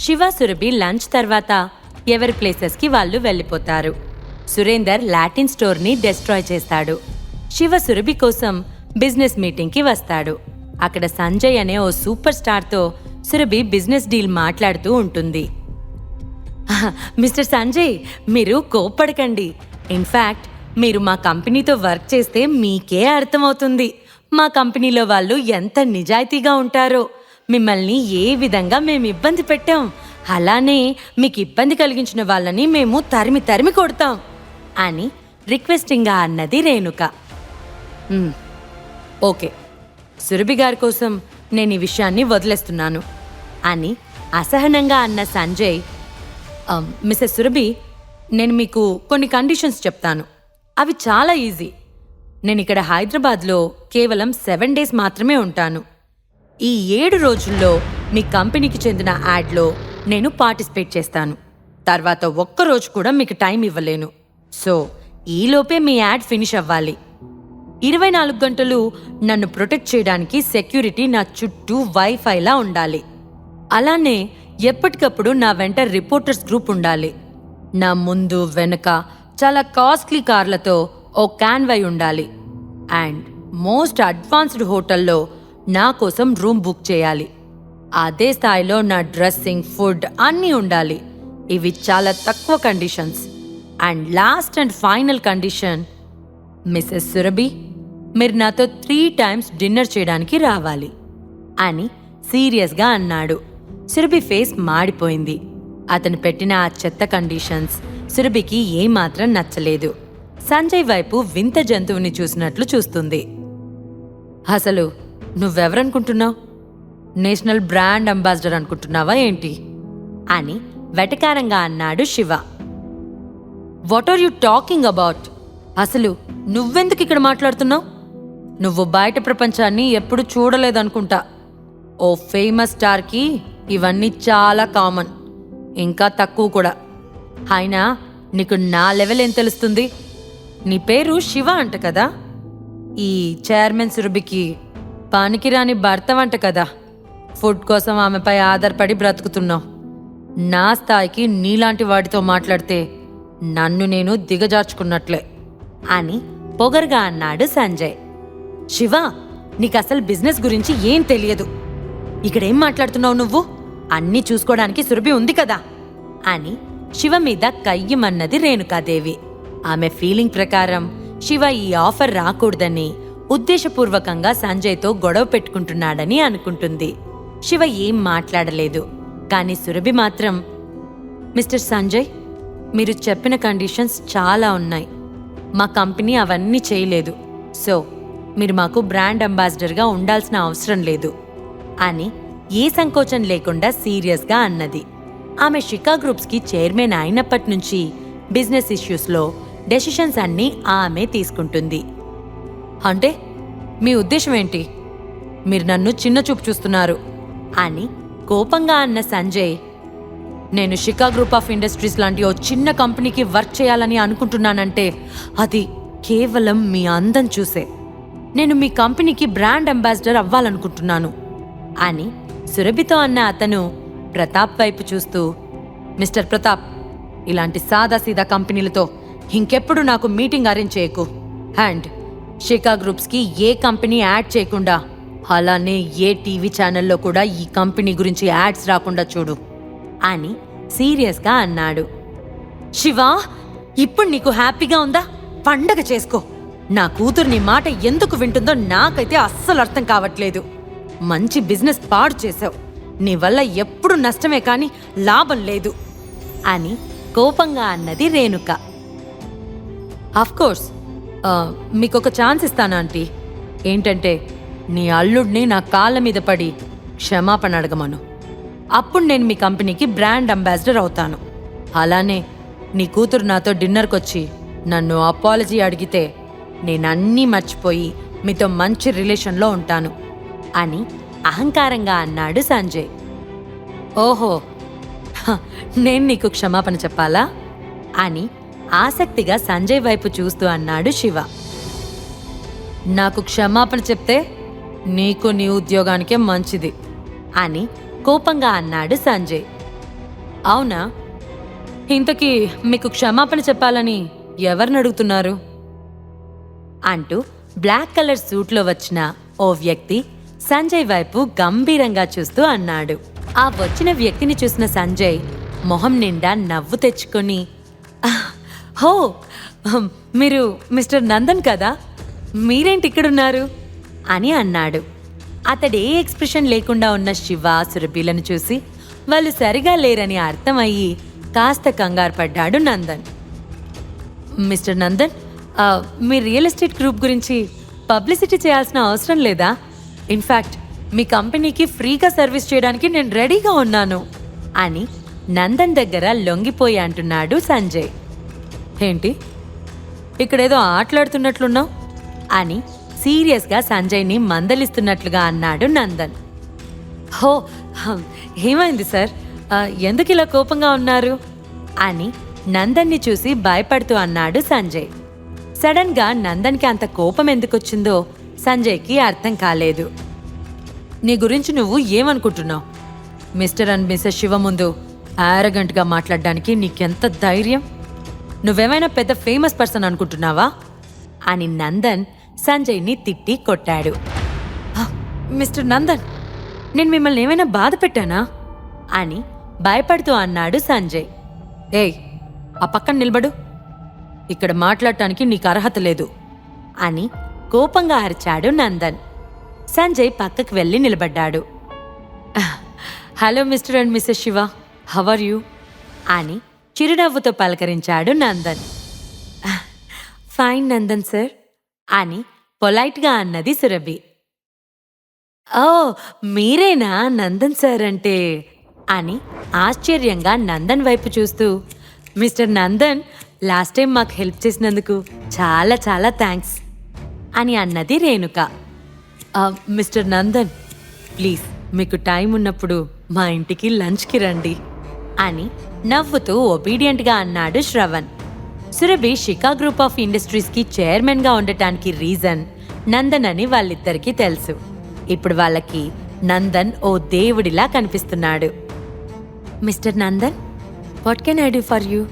Shiva Surabhi lunch తర్వాత ఎవరి ప్లేసెస్కి వాళ్ళు వెళ్ళిపోతారు. సురేందర్ లాటిన్ స్టోర్ని డెస్ట్రాయ్ చేస్తాడు. శివ సురభి కోసం బిజినెస్ మీటింగ్కి వస్తాడు. అక్కడ సంజయ్ అనే ఓ సూపర్ స్టార్తో సురభి బిజినెస్ డీల్ మాట్లాడుతూ ఉంటుంది. మిస్టర్ సంజయ్ మీరు కోప్పడకండి. ఇన్ఫ్యాక్ట్ మీరు మా కంపెనీతో వర్క్ చేస్తే మీకే అర్థమవుతుంది. మా కంపెనీలో వాళ్ళు ఎంత నిజాయితీగా ఉంటారో. మిమ్మల్ని ఏ విధంగా మేము ఇబ్బంది పెట్టాం? అలానే మీకు ఇబ్బంది కలిగించిన వాళ్ళని మేము తరిమి తరిమి కొడతాం అని రిక్వెస్టింగ్గా అన్నది రేణుక. ఓకే. సురభి గారి కోసం నేను ఈ విషయాన్ని వదిలేస్తున్నాను అని అసహనంగా అన్న సంజయ్ మిస్సెస్ సురభి నేను మీకు కొన్ని కండిషన్స్ చెప్తాను. అవి చాలా ఈజీ. నేను ఇక్కడ హైదరాబాద్లో కేవలం సెవెన్ డేస్ మాత్రమే ఉంటాను. ఈ ఏడు రోజుల్లో మీ కంపెనీకి చెందిన యాడ్లో నేను పార్టిసిపేట్ చేస్తాను. తర్వాత ఒక్క రోజు కూడా మీకు టైం ఇవ్వలేను. సో ఈలోపే మీ యాడ్ ఫినిష్ అవ్వాలి. ఇరవై నాలుగు గంటలు నన్ను ప్రొటెక్ట్ చేయడానికి సెక్యూరిటీ నా చుట్టూ వైఫైలా ఉండాలి. అలానే ఎప్పటికప్పుడు నా వెంట రిపోర్టర్స్ గ్రూప్ ఉండాలి. నా ముందు వెనుక చాలా కాస్ట్లీ కార్లతో ఓ క్యాన్వై ఉండాలి. అండ్ మోస్ట్ అడ్వాన్స్డ్ హోటల్లో నా కోసం రూమ్ బుక్ చేయాలి. అదే స్థాయిలో నా డ్రెస్సింగ్ ఫుడ్ అన్నీ ఉండాలి. ఇవి చాలా తక్కువ conditions. And last and final condition Mrs Surabhi మీరు నాతో త్రీ టైమ్స్ డిన్నర్ చేయడానికి రావాలి అని సీరియస్గా అన్నాడు. సురభి ఫేస్ మాడిపోయింది. అతను పెట్టిన ఆ చెత్త కండిషన్స్ సురభికి ఏమాత్రం నచ్చలేదు. సంజయ్ వైపు వింత జంతువుని చూసినట్లు చూస్తుంది. అసలు నువ్వెవరనుకుంటున్నావు? నేషనల్ బ్రాండ్ అంబాసిడర్ అనుకుంటున్నావా ఏంటి? అని వెటకారంగా అన్నాడు Shiva. What are you talking about అసలు నువ్వెందుకు ఇక్కడ మాట్లాడుతున్నావు? నువ్వు బయట ప్రపంచాన్ని ఎప్పుడు చూడలేదనుకుంటా. ఓ ఫేమస్ స్టార్కి ఇవన్నీ చాలా కామన్ ఇంకా తక్కువ కూడా. అయినా నీకు నా లెవెల్ ఏం తెలుస్తుంది? నీ పేరు శివ అంట కదా? ఈ చైర్మన్ సురభికి పనికిరాని భర్త వంట కదా. ఫుడ్ కోసం ఆమెపై ఆధారపడి బ్రతుకుతున్నావు. నా స్థాయికి నీలాంటి వాడితో మాట్లాడితే నన్ను నేను దిగజార్చుకున్నట్లే. అని పొగరుగా అన్నాడు సంజయ్. శివ నీకు అసలు బిజినెస్ గురించి ఏం తెలియదు. ఇక్కడేం మాట్లాడుతున్నావు నువ్వు? అన్నీ చూసుకోవడానికి సురభి ఉంది కదా. అని శివ మీద కయ్యమన్నది రేణుకాదేవి. ఆమె ఫీలింగ్ ప్రకారం శివ ఈ ఆఫర్ రాకూడదని ఉద్దేశపూర్వకంగా సంజయ్తో గొడవ పెట్టుకుంటున్నాడని అనుకుంటుంది. శివ ఏం మాట్లాడలేదు. కానీ సురభి మాత్రం మిస్టర్ సంజయ్ మీరు చెప్పిన కండిషన్స్ చాలా ఉన్నాయి. మా కంపెనీ అవన్నీ చేయలేదు. సో మీరు మాకు బ్రాండ్ అంబాసిడర్గా ఉండాల్సిన అవసరం లేదు అని ఏ సంకోచం లేకుండా సీరియస్గా అన్నది. ఆమె షికా గ్రూప్స్కి చైర్మన్ అయినప్పటి నుంచి బిజినెస్ ఇష్యూస్లో డెసిషన్స్ అన్నీ ఆమె తీసుకుంటుంది. అంటే మీ ఉద్దేశం ఏంటి? మీరు నన్ను చిన్న చూపు చూస్తున్నారు. అని కోపంగా అన్న సంజయ్ నేను షికా గ్రూప్ ఆఫ్ ఇండస్ట్రీస్ లాంటి ఓ చిన్న కంపెనీకి వర్క్ చేయాలని అనుకుంటున్నానంటే అది కేవలం మీ అందం చూసే. నేను మీ కంపెనీకి బ్రాండ్ అంబాసిడర్ అవ్వాలనుకుంటున్నాను. అని సురభితో అన్న అతను ప్రతాప్ వైపు చూస్తూ మిస్టర్ ప్రతాప్ ఇలాంటి సాదాసీదా కంపెనీలతో ఇంకెప్పుడు నాకు మీటింగ్ అరేంజ్ చేయకు. అండ్ షికా గ్రూప్స్కి ఏ కంపెనీ యాడ్ చేయకుండా అలానే ఏ టీవీ ఛానల్లో కూడా ఈ కంపెనీ గురించి యాడ్స్ రాకుండా చూడు అని సీరియస్గా అన్నాడు. శివ ఇప్పుడు నీకు హ్యాపీగా ఉందా? పండగ చేసుకో. నా కూతురు నీ మాట ఎందుకు వింటుందో నాకైతే అస్సలు అర్థం కావట్లేదు. మంచి బిజినెస్ పాడు చేసావు నీ వల్ల ఎప్పుడు నష్టమే కానీ లాభం లేదు అని కోపంగా అన్నది రేణుక. కోర్స్ మీకు ఒక ఛాన్స్ ఇస్తాను ఆంటీ. ఏంటంటే నీ అల్లుడిని నా కాళ్ళ మీద పడి క్షమాపణ అడగమను. అప్పుడు నేను మీ కంపెనీకి బ్రాండ్ అంబాసిడర్ అవుతాను. అలానే నీ కూతురు నాతో డిన్నర్కి వచ్చి నన్ను అపాలజీ అడిగితే నేనన్నీ మర్చిపోయి మీతో మంచి రిలేషన్లో ఉంటాను అని అహంకారంగా అన్నాడు సంజయ్. ఓహో నేను నీకు క్షమాపణ చెప్పాలా? అని ఆసక్తిగా సంజయ్ వైపు చూస్తూ అన్నాడు శివ. నాకు క్షమాపణ చెప్తే నీకు నీ ఉద్యోగానికే మంచిది అని కోపంగా అన్నాడు సంజయ్. అవునా? ఇంతకీ మీకు క్షమాపణ చెప్పాలని ఎవరిని అడుగుతున్నారు? అంటూ బ్లాక్ కలర్ సూట్లో వచ్చిన ఓ వ్యక్తి సంజయ్ వైపు గంభీరంగా చూస్తూ అన్నాడు. ఆ వచ్చిన వ్యక్తిని చూసిన సంజయ్ మొహం నిండా నవ్వు తెచ్చుకొని హో మీరు మిస్టర్ నందన్ కదా? మీరేంటి ఇక్కడున్నారు? అని అన్నాడు. అతడే ఎక్స్ప్రెషన్ లేకుండా ఉన్న శివ సురభిలను చూసి వాళ్ళు సరిగా లేరని అర్థమయ్యి కాస్త కంగారు పడ్డాడు నందన్. మిస్టర్ నందన్ మీ రియల్ ఎస్టేట్ గ్రూప్ గురించి పబ్లిసిటీ చేయాల్సిన అవసరం లేదా? ఇన్ఫ్యాక్ట్ మీ కంపెనీకి ఫ్రీగా సర్వీస్ చేయడానికి నేను రెడీగా ఉన్నాను అని నందన్ దగ్గర లొంగిపోయి అంటున్నాడు సంజయ్. ఏంటి? ఇక్కడేదో ఆటలాడుతున్నట్లున్నావు? అని సీరియస్గా సంజయ్ని మందలిస్తున్నట్లుగా అన్నాడు నందన్. హో ఏమైంది సార్? ఎందుకు ఇలా కోపంగా ఉన్నారు? అని నందన్ని చూసి భయపడుతూ అన్నాడు సంజయ్. సడన్గా నందన్కి అంత కోపం ఎందుకొచ్చిందో సంజయ్కి అర్థం కాలేదు. నీ గురించి నువ్వు ఏమనుకుంటున్నావు? మిస్టర్ అండ్ మిస్సెస్ శివ ముందు యారగంట్గా మాట్లాడడానికి నీకెంత ధైర్యం? నువ్వేమైనా పెద్ద ఫేమస్ పర్సన్ అనుకుంటున్నావా? అని నందన్ సంజయ్ని తిట్టి కొట్టాడు. మిస్టర్ నందన్ నేను మిమ్మల్ని ఏమైనా బాధ పెట్టానా? అని భయపడుతూ అన్నాడు సంజయ్. ఏయ్ ఆ పక్కన నిలబడు. ఇక్కడ మాట్లాడటానికి నీకు అర్హత లేదు అని కోపంగా అరిచాడు నందన్. సంజయ్ పక్కకు వెళ్ళి నిలబడ్డాడు. Hello mister and missus Shiva how are you? అని చిరునవ్వుతో పలకరించాడు నందన్. ఫైన్ నందన్ సార్ అని పొలైట్గా అన్నది సురభి. ఓ మీరేనా నందన్ సార్ అంటే? అని ఆశ్చర్యంగా నందన్ వైపు చూస్తూ మిస్టర్ నందన్ లాస్ట్ టైం మాకు హెల్ప్ చేసినందుకు చాలా చాలా థ్యాంక్స్ అని అన్నది రేణుక. మిస్టర్ నందన్ ప్లీజ్ మీకు టైం ఉన్నప్పుడు మా ఇంటికి లంచ్కి రండి. అని నవ్వుతూ ఒబీడియంట్గా అన్నాడు శ్రవణ్. సురభి షికా గ్రూప్ ఆఫ్ ఇండస్ట్రీస్కి చైర్మన్గా ఉండటానికి రీజన్ నందన్ అని వాళ్ళిద్దరికీ తెలుసు. ఇప్పుడు వాళ్ళకి నందన్ ఓ దేవుడిలా కనిపిస్తున్నాడు. Mr Nandan what can I do for you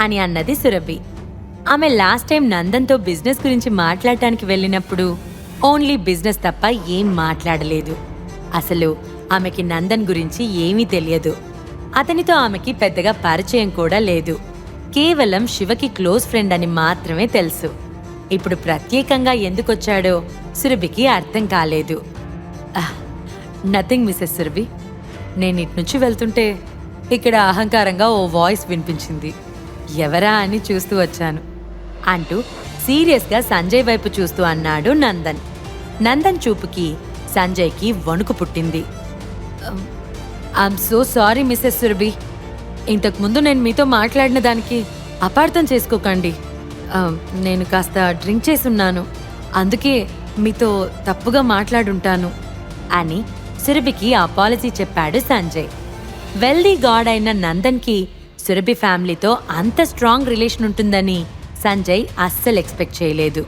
అని అన్నది సురభి. ఆమె లాస్ట్ టైం నందన్తో బిజినెస్ గురించి మాట్లాడటానికి వెళ్ళినప్పుడు ఓన్లీ బిజినెస్ తప్ప ఏం మాట్లాడలేదు. అసలు ఆమెకి నందన్ గురించి ఏమీ తెలియదు. అతనితో ఆమెకి పెద్దగా పరిచయం కూడా లేదు. కేవలం శివకి క్లోజ్ ఫ్రెండ్ అని మాత్రమే తెలుసు. ఇప్పుడు ప్రత్యేకంగా ఎందుకొచ్చాడో సురభికి అర్థం కాలేదు. Nothing Mrs Surabhi. నేను ఇటు నుంచి వెళ్తుంటే ఇక్కడ అహంకారంగా ఓ వాయిస్ వినిపించింది. ఎవరా అని చూస్తూ వచ్చాను. అంటూ సీరియస్గా సంజయ్ వైపు చూస్తూ అన్నాడు నందన్. నందన్ చూపుకి సంజయ్కి వణుకు పుట్టింది. I'm so sorry Mrs Surabhi ఇంతకుముందు నేను మీతో మాట్లాడిన దానికి అపార్థం చేసుకోకండి. Um, నేను కాస్త డ్రింక్ చేసి ఉన్నాను అందుకే మీతో తప్పుగా మాట్లాడుంటాను. అని సురభికి అపాలజీ చెప్పాడు సంజయ్. వెల్దీ గాడ్ అయిన నందన్కి సురభి ఫ్యామిలీతో అంత స్ట్రాంగ్ రిలేషన్ ఉంటుందని సంజయ్ అస్సలు ఎక్స్పెక్ట్ చేయలేదు.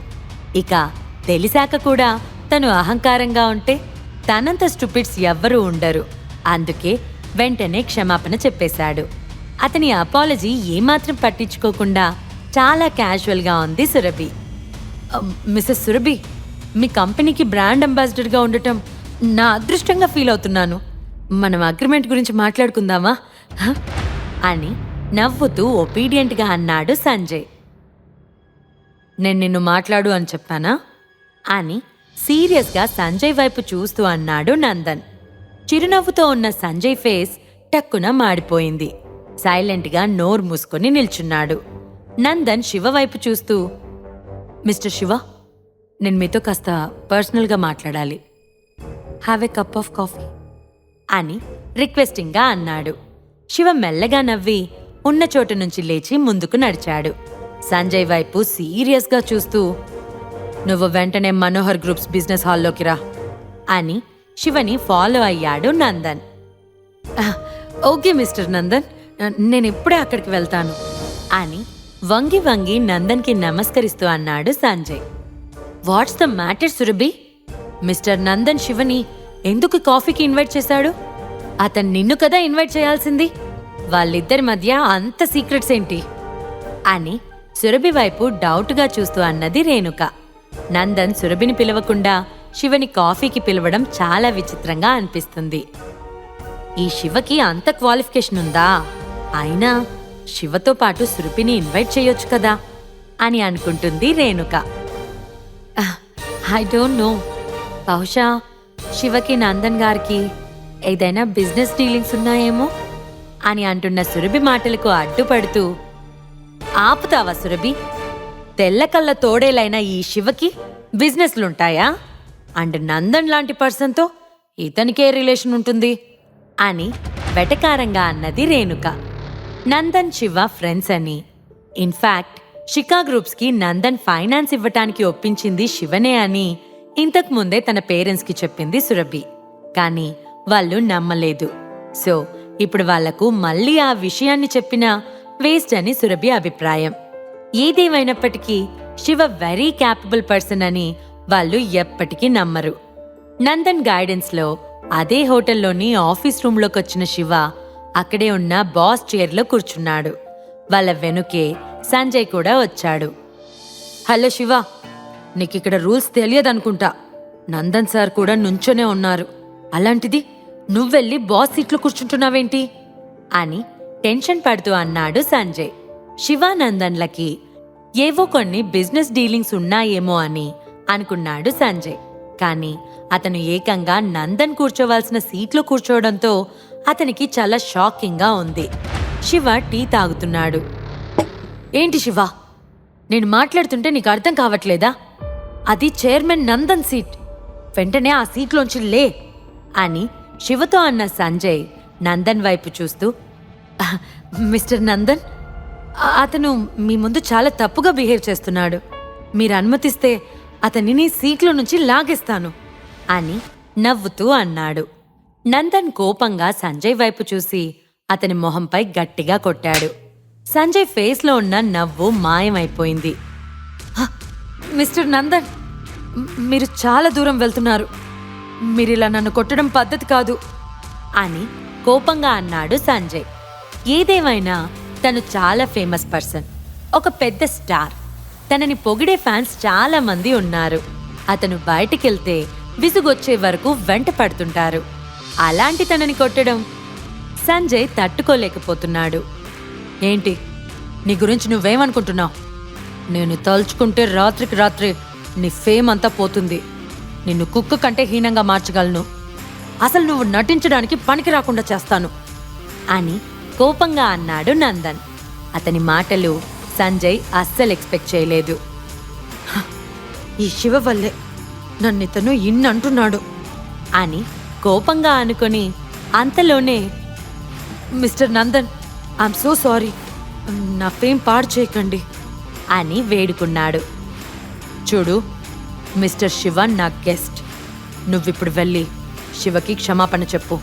ఇక తెలిసాక కూడా తను అహంకారంగా ఉంటే తనంత స్టూపిడ్స్ ఎవ్వరూ ఉండరు. అందుకే వెంటనే క్షమాపణ చెప్పేశాడు. అతని అపాలజీ ఏమాత్రం పట్టించుకోకుండా చాలా క్యాజువల్గా ఉంది సురభి. మిస్సెస్ సురభి మీ కంపెనీకి బ్రాండ్ అంబాసిడర్గా ఉండటం నా అదృష్టంగా ఫీల్ అవుతున్నాను. మనం అగ్రిమెంట్ గురించి మాట్లాడుకుందామా? అని నవ్వుతూ ఒబీడియంట్గా అన్నాడు సంజయ్. నేను నిన్ను మాట్లాడు అని చెప్పానా? అని సీరియస్గా సంజయ్ వైపు చూస్తూ అన్నాడు నందన్. చిరునవ్వుతో ఉన్న సంజయ్ ఫేస్ టక్కున మాడిపోయింది. సైలెంట్గా నోరు మూసుకొని నిల్చున్నాడు. నందన్ శివ వైపు చూస్తూ మిస్టర్ శివ నేను మీతో కాస్త పర్సనల్గా మాట్లాడాలి. Have a cup of coffee. అని రిక్వెస్టింగ్గా అన్నాడు. శివ మెల్లగా నవ్వి ఉన్న చోటు నుంచి లేచి ముందుకు నడిచాడు. సంజయ్ వైపు సీరియస్గా చూస్తూ నువ్వు వెంటనే మనోహర్ గ్రూప్స్ బిజినెస్ హాల్లోకి రా అని శివని ఫాలో అయ్యాడు నందన్. ఓకే మిస్టర్ నందన్ నేను ఇప్పుడే అక్కడికి వెళ్తాను అని వంగి వంగి నందన్కి నమస్కరిస్తూ అన్నాడు Sanjay. What's the matter Surabhi? Mr Nandan శివని ఎందుకు కాఫీకి ఇన్వైట్ చేశాడు? అతను నిన్ను కదా ఇన్వైట్ చేయాల్సింది? వాళ్ళిద్దరి మధ్య అంత సీక్రెట్స్ ఏంటి? అని సురభి వైపు డౌట్గా చూస్తూ అన్నది రేణుక. నందన్ సురభిని పిలవకుండా శివని కాఫీకి పిలవడం చాలా విచిత్రంగా అనిపిస్తుంది. ఈ శివకి అంత క్వాలిఫికేషన్ ఉందా? అయినా శివతో పాటు సురభిని ఇన్వైట్ చేయొచ్చు కదా? అని అనుకుంటుంది రేణుక. I don't know. బహుశా శివకి నందన్ గారికి ఏదైనా బిజినెస్ డీలింగ్స్ ఉన్నాయేమో? అని అంటున్న సురభి మాటలకు అడ్డుపడుతూ ఆపుతావా సురభి? తెల్ల కళ్ళ తోడేలైన ఈ శివకి బిజినెస్లుంటాయా? అండ్ నందన్ లాంటి పర్సన్తో ఇతనికే రిలేషన్ ఉంటుంది అని వెటకారంగా అన్నది రేణుక. నందన్ శివ ఫ్రెండ్స్ అని. ఇన్ఫాక్ట్ షికా గ్రూప్స్కి నందన్ ఫైనాన్స్ ఇవ్వటానికి ఒప్పించింది శివనే అని ఇంతకు ముందే తన పేరెంట్స్కి చెప్పింది సురభి. కానీ వాళ్ళు నమ్మలేదు. సో ఇప్పుడు వాళ్ళకు మళ్ళీ ఆ విషయాన్ని చెప్పినా వేస్ట్ అని సురభి అభిప్రాయం. ఏదేమైనప్పటికీ శివ వెరీ క్యాపబుల్ పర్సన్ అని వాళ్ళు ఎప్పటికీ నమ్మరు. నందన్ గైడెన్స్లో అదే హోటల్లోని ఆఫీస్ రూమ్లోకి వచ్చిన శివ అక్కడే ఉన్న బాస్ చైర్లో కూర్చున్నాడు. వాళ్ళ వెనుకే సంజయ్ కూడా వచ్చాడు. హలో శివ నీకిక్కడ రూల్స్ తెలియదనుకుంటా. నందన్ సార్ కూడా నుంచోనే ఉన్నారు. అలాంటిది నువ్వెళ్ళి బాస్ సీట్లో కూర్చుంటున్నావేంటి? అని టెన్షన్ పడుతూ అన్నాడు సంజయ్. శివానందన్లకి ఏవో కొన్ని బిజినెస్ డీలింగ్స్ ఉన్నాయేమో అని అనుకున్నాడు సంజయ్. కానీ అతను ఏకంగా నందన్ కూర్చోవాల్సిన సీట్లో కూర్చోవడంతో అతనికి చాలా షాకింగ్గా ఉంది. శివ టీ తాగుతున్నాడు. ఏంటి శివ? నేను మాట్లాడుతుంటే నీకు అర్థం కావట్లేదా? అది చైర్మన్ నందన్ సీట్. వెంటనే ఆ సీట్లోంచి లే అని శివతో అన్న సంజయ్ నందన్ వైపు చూస్తూ మిస్టర్ నందన్ అతను మీ ముందు చాలా తప్పుగా బిహేవ్ చేస్తున్నాడు. మీరు అనుమతిస్తే అతనిని సీట్లో నుంచి లాగేస్తాను అని నవ్వుతూ అన్నాడు. నందన్ కోపంగా సంజయ్ వైపు చూసి అతని మొహంపై గట్టిగా కొట్టాడు. సంజయ్ ఫేస్లో ఉన్న నవ్వు మాయమైపోయింది. మిస్టర్ నందన్ మీరు చాలా దూరం వెళ్తున్నారు. మీరిలా నన్ను కొట్టడం పద్ధతి కాదు అని కోపంగా అన్నాడు సంజయ్. ఏదేమైనా తను చాలా ఫేమస్ పర్సన్ ఒక పెద్ద స్టార్. తనని పొగిడే ఫ్యాన్స్ చాలా మంది ఉన్నారు. అతను బయటికెళ్తే విసుగొచ్చే వరకు వెంట పడుతుంటారు. అలాంటి తనని కొట్టడం సంజయ్ తట్టుకోలేకపోతున్నాడు. ఏంటి? నీ గురించి నువ్వేమనుకుంటున్నావు? నేను తలుచుకుంటే రాత్రికి రాత్రి నీ ఫేమ్ అంతా పోతుంది. నిన్ను కుక్క కంటే హీనంగా మార్చగలను. అసలు నువ్వు నటించడానికి పనికి రాకుండా చేస్తాను. అని కోపంగా అన్నాడు నందన్. అతని మాటలు సంజయ్ అస్సలు ఎక్స్పెక్ట్ చేయలేదు. ఈ శివ వల్లే నన్నితను ఇన్ని అంటున్నాడు అని కోపంగా అనుకొని అంతలోనే Mr Nandan I'm so sorry. నా ఫేమ్ పాడు చేయకండి. అని వేడుకున్నాడు. చూడు మిస్టర్ శివ నా గెస్ట్. నువ్విప్పుడు వెళ్ళి శివకి క్షమాపణ చెప్పు.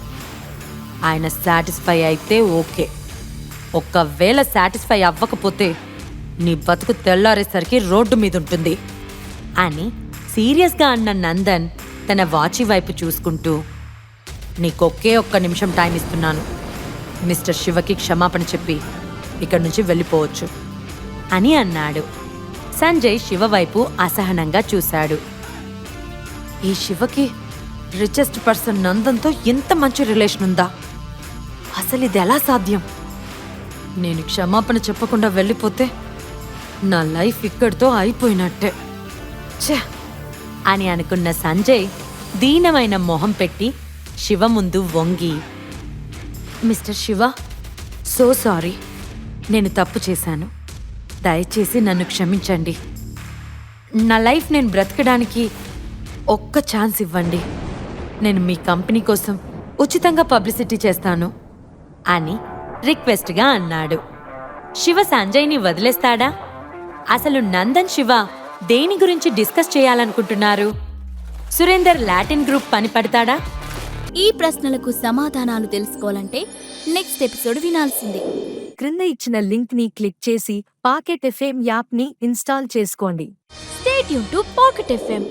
ఆయన సాటిస్ఫై అయితే ఓకే. ఒక్కవేళ సాటిస్ఫై అవ్వకపోతే నీ బతుకు తెల్లారేసరికి రోడ్డు మీద ఉంటుంది అని సీరియస్గా అన్న నందన్ తన వాచి వైపు చూసుకుంటూ నీకొక్కే ఒక్క నిమిషం టైం ఇస్తున్నాను. మిస్టర్ శివకి క్షమాపణ చెప్పి ఇక్కడి నుంచి వెళ్ళిపోవచ్చు అని అన్నాడు. సంజయ్ శివ వైపు అసహనంగా చూశాడు. ఈ శివకి రిచెస్ట్ పర్సన్ నందంతో ఎంత మంచి రిలేషన్ ఉందా? అసలు ఇది ఎలా సాధ్యం? నేను క్షమాపణ చెప్పకుండా వెళ్ళిపోతే నా లైఫ్ ఇక్కడితో అయిపోయినట్టే. ఛే! అని అనుకున్న సంజయ్ దీనమైన మొహం పెట్టి శివ ముందు వంగి మిస్టర్ శివ సో సారీ. నేను తప్పు చేశాను. దయచేసి నన్ను క్షమించండి. నా లైఫ్ నేను బ్రతకడానికి ఒక్క ఛాన్స్ ఇవ్వండి. నేను మీ కంపెనీ కోసం ఉచితంగా పబ్లిసిటీ చేస్తాను అని రిక్వెస్ట్గా అన్నాడు. శివ సంజయ్ని వదిలేస్తాడా? అసలు నందన్ శివ దేని గురించి డిస్కస్ చేయాలనుకుంటున్నారు? సురేందర్ లాటిన్ గ్రూప్ పని పడతాడా? ఈ ప్రశ్నలకు సమాధానాలు తెలుసుకోవాలంటే నెక్స్ట్ ఎపిసోడ్ వినాల్సిందే. క్రింద ఇచ్చిన లింక్ని క్లిక్ చేసి పాకెట్ ఎఫ్ఎం యాప్ని ఇన్స్టాల్ చేసుకోండి. స్టేట్ యూన్ టు పాకెట్ ఎఫ్ఎం